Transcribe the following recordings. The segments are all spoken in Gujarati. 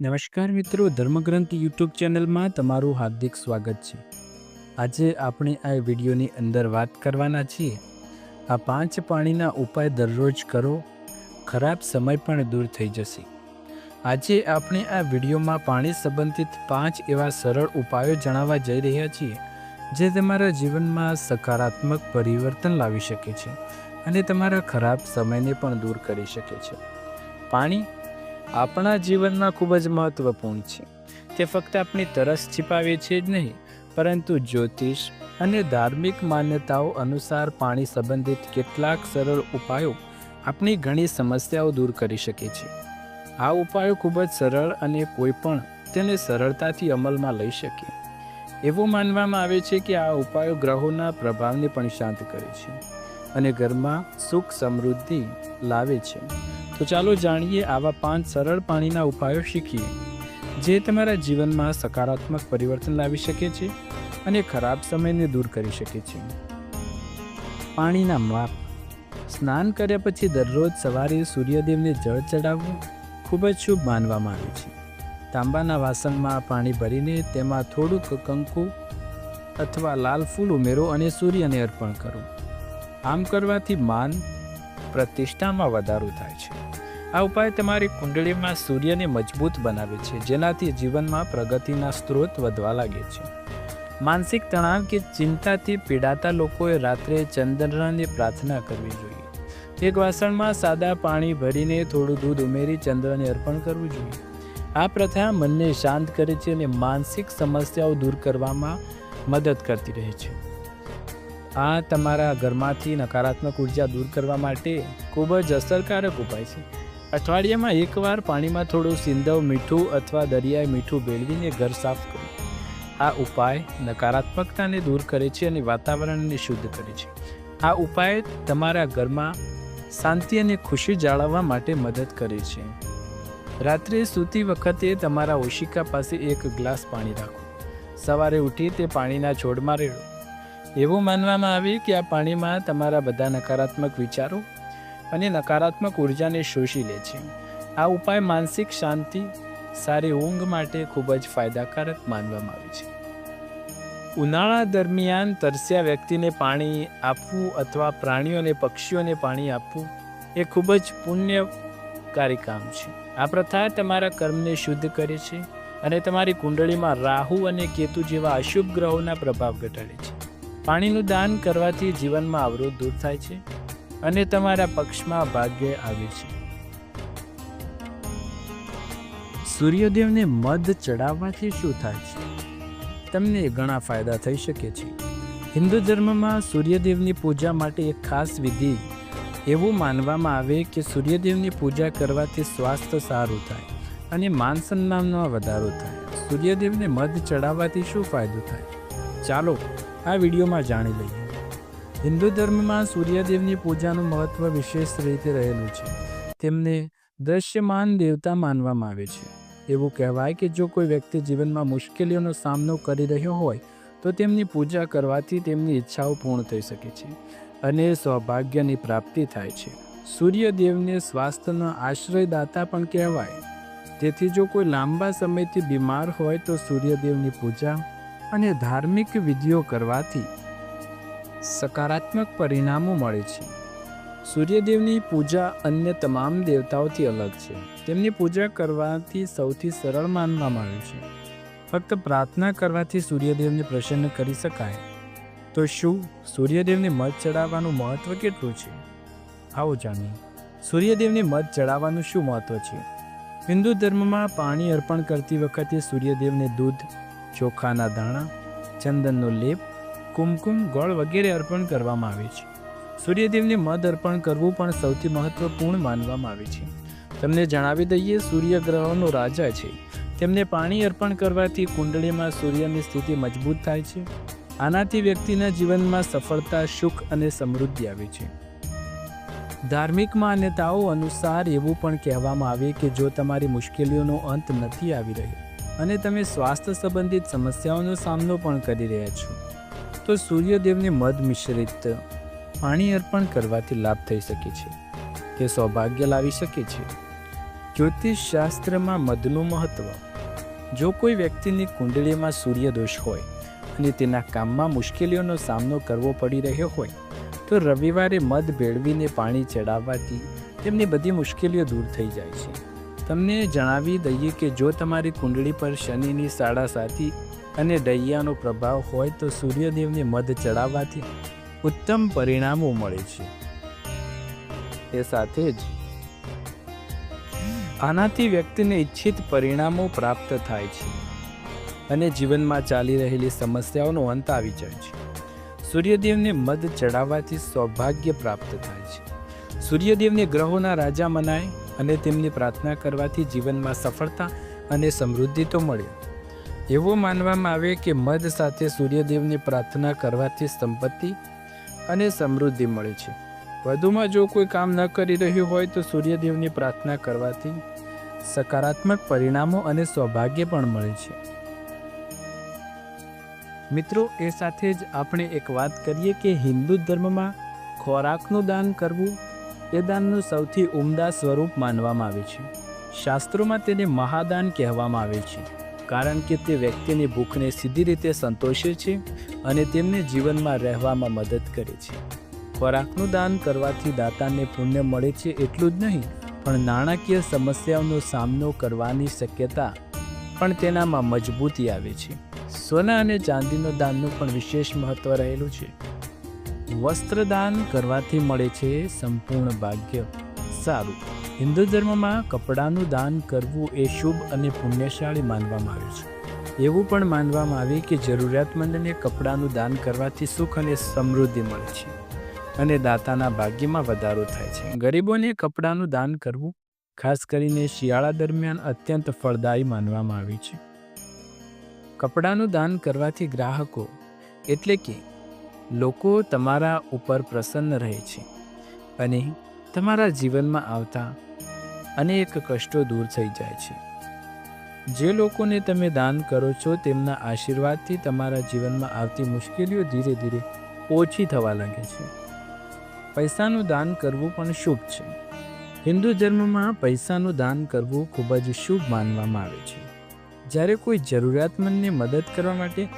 નમસ્કાર મિત્રો, ધર્મગ્રંથ યુટ્યુબ ચેનલમાં તમારું હાર્દિક સ્વાગત છે. આજે આપણે આ વિડીયોની અંદર વાત કરવાના છીએ. આ પાંચ પાણીના ઉપાય દરરોજ કરો, ખરાબ સમય પણ દૂર થઈ જશે. આજે આપણે આ વિડીયોમાં પાણી સંબંધિત પાંચ એવા સરળ ઉપાયો જણાવવા જઈ રહ્યા છીએ, જે તમારા જીવનમાં સકારાત્મક પરિવર્તન લાવી શકે છે અને તમારા ખરાબ સમયને પણ દૂર કરી શકે છે. પાણી આપણા જીવનમાં ખૂબ જ મહત્વપૂર્ણ છે. તે ફક્ત આપણી તરસ છિપાવે છે જ નહીં, પરંતુ જ્યોતિષ અને ધાર્મિક માન્યતાઓ અનુસાર પાણી સંબંધિત કેટલાક સરળ ઉપાયો આપણી ઘણી સમસ્યાઓ દૂર કરી શકે છે. આ ઉપાયો ખૂબ જ સરળ અને કોઈ પણ તેને સરળતાથી અમલમાં લઈ શકે. એવું માનવામાં આવે છે કે આ ઉપાયો ગ્રહોના પ્રભાવને પણ શાંત કરે છે અને ઘરમાં સુખ સમૃદ્ધિ લાવે છે. તો ચાલો જાણીએ આવા પાંચ સરળ પાણીના ઉપાયો શીખીએ, જે તમારા જીવનમાં સકારાત્મક પરિવર્તન લાવી શકે છે અને ખરાબ સમયને દૂર કરી શકે છે. પાણીના માપ. સ્નાન કર્યા પછી દરરોજ સવારે સૂર્યદેવને જળ ચડાવવું ખૂબ જ શુભ માનવામાં આવે છે. તાંબાના વાસણમાં પાણી ભરીને તેમાં થોડુંક કંકુ અથવા લાલ ફૂલ ઉમેરો અને સૂર્યને અર્પણ કરો. આમ કરવાથી માન પ્રતિષ્ઠામાં વધારો થાય છે. આ ઉપાય તમારી કુંડળીમાં સૂર્યને મજબૂત બનાવે છે, જેનાથી જીવનમાં પ્રગતિના સ્ત્રોત વધવા લાગે છે. માનસિક તણાવ કે ચિંતાથી પીડાતા લોકોએ રાત્રે ચંદ્રની પ્રાર્થના કરવી જોઈએ. એક વાસણમાં સાદા પાણી ભરીને થોડું દૂધ ઉમેરી ચંદ્રને અર્પણ કરવું જોઈએ. આ પ્રથા મનને શાંત કરે છે અને માનસિક સમસ્યાઓ દૂર કરવામાં મદદ કરતી રહે છે. આ તમારા ઘરમાંથી નકારાત્મક ઊર્જા દૂર કરવા માટે ખૂબ જ અસરકારક ઉપાય છે. અઠવાડિયામાં એકવાર પાણીમાં થોડું સિંધવ મીઠું અથવા દરિયાઈ મીઠું ભેળવીને ઘર સાફ કરો. આ ઉપાય નકારાત્મકતાને દૂર કરે છે અને વાતાવરણને શુદ્ધ કરે છે. આ ઉપાય તમારા ઘરમાં શાંતિ અને ખુશી જાળવવા માટે મદદ કરે છે. રાત્રે સૂતી વખતે તમારા ઓશિકા પાસે એક ગ્લાસ પાણી રાખો. સવારે ઉઠી તે પાણીના છોડમાં રેડો. એવું માનવામાં આવે કે આ પાણીમાં તમારા બધા નકારાત્મક વિચારો અને નકારાત્મક ઉર્જાને શોષી લે છે. આ ઉપાય માનસિક શાંતિ, સારી ઊંઘ માટે ખૂબ જ ફાયદાકારક માનવામાં આવે છે. ઉનાળા દરમિયાન તરસ્યા વ્યક્તિને પાણી આપવું અથવા પ્રાણીઓને, પક્ષીઓને પાણી આપવું એ ખૂબ જ પુણ્યકારી કામ છે. આ પ્રથા તમારા કર્મને શુદ્ધ કરે છે અને તમારી કુંડળીમાં રાહુ અને કેતુ જેવા અશુભ ગ્રહોના પ્રભાવ ઘટાડે છે. પાણીનું દાન કરવાથી જીવનમાં અવરોધ દૂર થાય છે. અને તમારા પક્ષમાં ભાગ્ય આવે છે. સૂર્યદેવને મધ ચડાવવાથી શું થાય છે? તમને ઘણા ફાયદા થઈ શકે છે. હિન્દુ ધર્મમાં સૂર્યદેવની પૂજા માટે એક ખાસ વિધિ એવું માનવામાં આવે કે સૂર્યદેવની પૂજા કરવાથી સ્વાસ્થ્ય સારું થાય અને માન સન્માનમાં વધારો થાય. સૂર્યદેવને મધ ચડાવવાથી શું ફાયદો થાય? ચાલો આ વિડીયોમાં જાણી લઈએ. હિન્દુ ધર્મમાં સૂર્યદેવની પૂજાનું મહત્વ વિશેષ રીતે રહેલું છે. તેમને દ્રશ્યમાન દેવતા માનવામાં આવે છે. એવું કહેવાય કે જો કોઈ વ્યક્તિ જીવનમાં મુશ્કેલીઓનો સામનો કરી રહ્યો હોય, તો તેમની પૂજા કરવાથી તેમની ઈચ્છાઓ પૂર્ણ થઈ શકે છે અને સૌભાગ્યની પ્રાપ્તિ થાય છે. સૂર્યદેવને સ્વાસ્થ્યનો આશ્રયદાતા પણ કહેવાય. તેથી જો કોઈ લાંબા સમયથી બીમાર હોય તો સૂર્યદેવની પૂજા અને ધાર્મિક વિધિઓ કરવાથી સકારાત્મક પરિણામો મળે છે. સૂર્યદેવની પૂજા અન્ય તમામ દેવતાઓથી અલગ છે. તેમની પૂજા કરવાથી સૌથી સરળ માનવામાં આવે છે. ફક્ત પ્રાર્થના કરવાથી સૂર્યદેવને પ્રસન્ન કરી શકાય. તો શું સૂર્યદેવને મધ ચડાવવાનું મહત્વ કેટલું છે? આવો જાણીએ. સૂર્યદેવને મધ ચડાવવાનું શું મહત્વ છે? હિન્દુ ધર્મમાં પાણી અર્પણ કરતી વખતે સૂર્યદેવને દૂધ, ચોખાના દાણા, ચંદનનો લેપ કુમકુમ, ગોળ વગેરે અર્પણ કરવામાં આવે છે. સૂર્યદેવને મધ અર્પણ કરવું પણ સૌથી મહત્વપૂર્ણ માનવામાં આવે છે. તમને જણાવી દઈએ સૂર્ય ગ્રહોનો રાજા છે. તેમને પાણી અર્પણ કરવાથી કુંડળીમાં સૂર્યની સ્થિતિ મજબૂત થાય છે. આનાથી વ્યક્તિના જીવનમાં સફળતા, સુખ અને સમૃદ્ધિ આવે છે. ધાર્મિક માન્યતાઓ અનુસાર એવું પણ કહેવામાં આવે કે જો તમારી મુશ્કેલીઓનો અંત નથી આવી રહ્યો અને તમે સ્વાસ્થ્ય સંબંધિત સમસ્યાઓનો સામનો પણ કરી રહ્યા છો. તો સૂર્યદેવને મધ મિશ્રિત પાણી અર્પણ કરવાથી લાભ થઈ શકે છે. તે સૌભાગ્ય લાવી શકે છે. જ્યોતિષ શાસ્ત્રમાં મધનું મહત્વ. જો કોઈ વ્યક્તિની કુંડળીમાં સૂર્યદોષ હોય અને તેના કામમાં મુશ્કેલીઓનો સામનો કરવો પડી રહ્યો હોય, તો રવિવારે મધ ભેળવીને પાણી ચડાવવાથી તેમની બધી મુશ્કેલીઓ દૂર થઈ જાય છે. તમને જણાવી દઈએ કે જો તમારી કુંડળી પર શનિની સાડા સાતી અને દૈયાનો પ્રભાવ હોય તો સૂર્યદેવને મધ ચડાવવાથી ઉત્તમ પરિણામો મળે છે. એ સાથે જ આનાથી વ્યક્તિને ઈચ્છિત પરિણામો પ્રાપ્ત થાય છે અને જીવનમાં ચાલી રહેલી સમસ્યાઓનો અંત આવી જાય છે. સૂર્યદેવને મધ ચડાવવાથી સૌભાગ્ય પ્રાપ્ત થાય છે. સૂર્યદેવને ગ્રહોના રાજા મનાય અને તેમની પ્રાર્થના કરવાથી જીવનમાં સફળતા અને સમૃદ્ધિ તો મળે. એવું માનવામાં આવે કે મધ સાથે સૂર્યદેવની પ્રાર્થના કરવાથી સંપત્તિ અને સમૃદ્ધિ મળે છે. વધુમાં જો કોઈ કામ ન કરી રહ્યું હોય તો સૂર્યદેવની પ્રાર્થના કરવાથી સકારાત્મક પરિણામો અને સૌભાગ્ય પણ મળે છે. મિત્રો, એ સાથે જ આપણે એક વાત કરીએ કે હિન્દુ ધર્મમાં ખોરાકનું દાન કરવું એ દાનનું સૌથી ઉમદા સ્વરૂપ માનવામાં આવે છે. શાસ્ત્રોમાં તેને મહાદાન કહેવામાં આવે છે. કારણ કે તે વ્યક્તિની ભૂખને સીધી રીતે સંતોષે છે અને તેમને જીવનમાં રહેવામાં મદદ કરે છે. ખોરાકનું દાન કરવાથી દાતાને પુણ્ય મળે છે એટલું જ નહીં, પણ નાણાકીય સમસ્યાઓનો સામનો કરવાની શક્યતા પણ તેનામાં મજબૂતી આવે છે. સોના અને ચાંદીનો દાનનું પણ વિશેષ મહત્વ રહેલું છે. વસ્ત્રદાન કરવાથી મળે છે સંપૂર્ણ ભાગ્ય. સારું. હિન્દુ ધર્મમાં કપડાનું દાન કરવું એ શુભ અને પુણ્યશાળી માનવામાં આવે છે. એવું પણ માનવામાં આવે કે જરૂરિયાતમંદને કપડાનું દાન કરવાથી સુખ અને સમૃદ્ધિ મળે છે અને દાતાના ભાગ્યમાં વધારો થાય છે. ગરીબોને કપડાનું દાન કરવું, ખાસ કરીને શિયાળા દરમિયાન અત્યંત ફળદાયી માનવામાં આવે છે. કપડાનું દાન કરવાથી ગ્રાહકો, એટલે કે લોકો તમારા ઉપર પ્રસન્ન રહે છે અને તમારા જીવનમાં આવતા અનેક કષ્ટો દૂર થઈ જાય છે. જે લોકોને તમે દાન કરો છો તેમના આશીર્વાદથી તમારા જીવનમાં આવતી મુશ્કેલીઓ ધીરે ધીરે ઓછી થવા લાગે છે. પૈસાનું દાન કરવું પણ શુભ છે. હિન્દુ ધર્મમાં પૈસાનું દાન કરવું ખૂબ જ શુભ માનવામાં આવે છે. જ્યારે કોઈ જરૂરિયાતમંદને મદદ કરવા માટે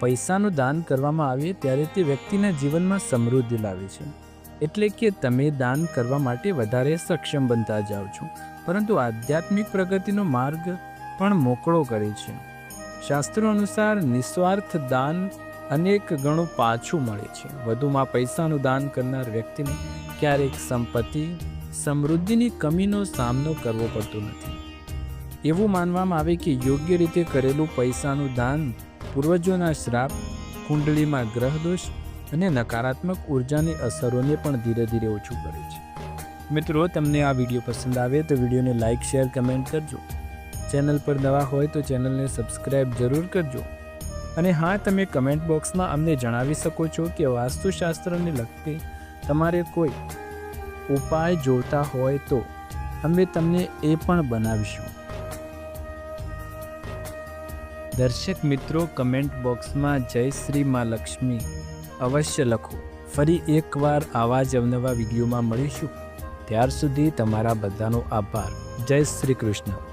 પૈસાનું દાન કરવામાં આવે ત્યારે તે વ્યક્તિના જીવનમાં સમૃદ્ધિ લાવે છે. એટલે કે તમે દાન કરવા માટે વધારે સક્ષમ બનતા જાઓ છો. પરંતુ આધ્યાત્મિક પ્રગતિનો માર્ગ પણ મોકળો કરે છે. શાસ્ત્રો અનુસાર નિસ્વાર્થ દાન અનેક ગણું પાછું મળે છે. વધુમાં પૈસાનું દાન કરનાર વ્યક્તિને ક્યારેક સંપત્તિ, સમૃદ્ધિની કમીનો સામનો કરવો પડતો નથી. એવું માનવામાં આવે કે યોગ્ય રીતે કરેલું પૈસાનું દાન પૂર્વજોના શ્રાપ, કુંડળીમાં ગ્રહદોષ અને નકારાત્મક ઉર્જાની અસરોને પણ ધીરે ધીરે ઓછું કરે છે. મિત્રો, તમને આ વીડિયો પસંદ આવે તો વિડીયોને લાઇક શેર, કમેન્ટ કરજો. ચેનલ પર નવા હોય તો ચેનલને સબસ્ક્રાઈબ જરૂર કરજો. અને હા, તમે કમેન્ટ બોક્સમાં અમને જણાવી શકો છો કે વાસ્તુશાસ્ત્રને લગતી તમારે કોઈ ઉપાય જોતા હોય તો અમે તમને એ પણ બનાવીશું. દર્શક મિત્રો, કમેન્ટ બોક્સમાં જય શ્રી મા લક્ષ્મી. અવશ્ય લખો. ફરી એકવાર આવા જ અવનવા વિડીયોમાં મળીશું. ત્યાર સુધી તમારા બધાનો આભાર. જય શ્રી કૃષ્ણ.